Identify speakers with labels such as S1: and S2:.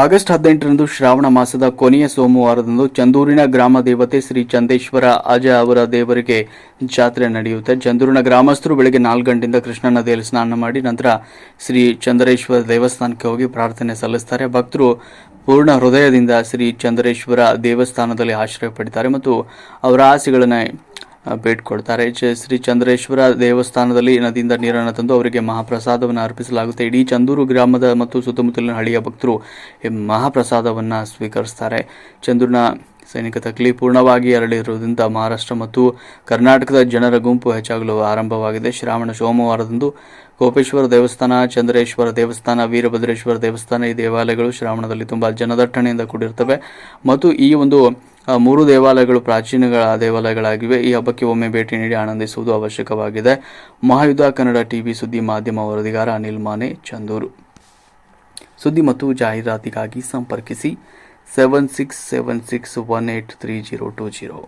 S1: August ಹದಿನೆಂಟರಂದು ಶ್ರಾವಣ ಮಾಸದ ಕೊನೆಯ ಸೋಮವಾರದಂದು ಚಂದೂರಿನ ಗ್ರಾಮ ದೇವತೆ ಶ್ರೀ ಚಂದೇಶ್ವರ ಅಜ ಅವರ ದೇವರಿಗೆ ಜಾತ್ರೆ ನಡೆಯುತ್ತೆ. ಚಂದೂರಿನ ಗ್ರಾಮಸ್ಥರು ಬೆಳಗ್ಗೆ ನಾಲ್ಕು ಗಂಟೆಯಿಂದ ಕೃಷ್ಣ ನದಿಯಲ್ಲಿ ಸ್ನಾನ ಮಾಡಿ ನಂತರ ಶ್ರೀ ಚಂದ್ರೇಶ್ವರ ದೇವಸ್ಥಾನಕ್ಕೆ ಹೋಗಿ ಪ್ರಾರ್ಥನೆ ಸಲ್ಲಿಸ್ತಾರೆ. ಭಕ್ತರು ಪೂರ್ಣ ಹೃದಯದಿಂದ ಶ್ರೀ ಚಂದ್ರೇಶ್ವರ ದೇವಸ್ಥಾನದಲ್ಲಿ ಆಶ್ರಯ ಪಡಿತಾರೆ ಮತ್ತು ಅವರ ಆಸೆಗಳನ್ನು ಬೇಡ್ಕೊಳ್ತಾರೆ ಚ- ಶ್ರೀ ಚಂದ್ರೇಶ್ವರ ದೇವಸ್ಥಾನದಲ್ಲಿ ನದಿಯಿಂದ ನೀರನ್ನು ತಂದು ಅವರಿಗೆ ಮಹಾಪ್ರಸಾದವನ್ನು ಅರ್ಪಿಸಲಾಗುತ್ತೆ. ಇಡೀ ಚಂದೂರು ಗ್ರಾಮದ ಮತ್ತು ಸುತ್ತಮುತ್ತಲಿನ ಹಳ್ಳಿಯ ಭಕ್ತರು ಈ ಮಹಾಪ್ರಸಾದವನ್ನು ಸ್ವೀಕರಿಸ್ತಾರೆ. ಚಂದೂರಿನ ಸೈನಿಕ ತಕ್ಲಿ ಪೂರ್ಣವಾಗಿ ಅರಳಿರುವುದರಿಂದ ಮಹಾರಾಷ್ಟ್ರ ಮತ್ತು ಕರ್ನಾಟಕದ ಜನರ ಗುಂಪು ಹೆಚ್ಚಾಗಲು ಆರಂಭವಾಗಿದೆ. ಶ್ರಾವಣ ಸೋಮವಾರದಂದು ಕೋಪೇಶ್ವರ ದೇವಸ್ಥಾನ, ಚಂದ್ರೇಶ್ವರ ದೇವಸ್ಥಾನ, ವೀರಭದ್ರೇಶ್ವರ ದೇವಸ್ಥಾನ ಈ ದೇವಾಲಯಗಳು ಶ್ರಾವಣದಲ್ಲಿ ತುಂಬ ಜನದಟ್ಟಣೆಯಿಂದ ಕೂಡಿರ್ತವೆ. ಮತ್ತು ಈ ಒಂದು ಮೂರು ದೇವಾಲಯಗಳು ಪ್ರಾಚೀನಗಳ ದೇವಾಲಯಗಳಾಗಿವೆ. ಈ ಹಬ್ಬಕ್ಕೆ ಒಮ್ಮೆ ಭೇಟಿ ನೀಡಿ ಆನಂದಿಸುವುದು ಅವಶ್ಯಕವಾಗಿದೆ. ಮಹಾಯುದ್ಧ ಕನ್ನಡ ಟಿವಿ ಸುದ್ದಿ ಮಾಧ್ಯಮ ವರದಿಗಾರ ಅನಿಲ್ ಮಾನೆ, ಚಂದೂರು. ಸುದ್ದಿ ಮತ್ತು ಜಾಹೀರಾತಿಗಾಗಿ ಸಂಪರ್ಕಿಸಿ seven six seven six one eight three zero two zero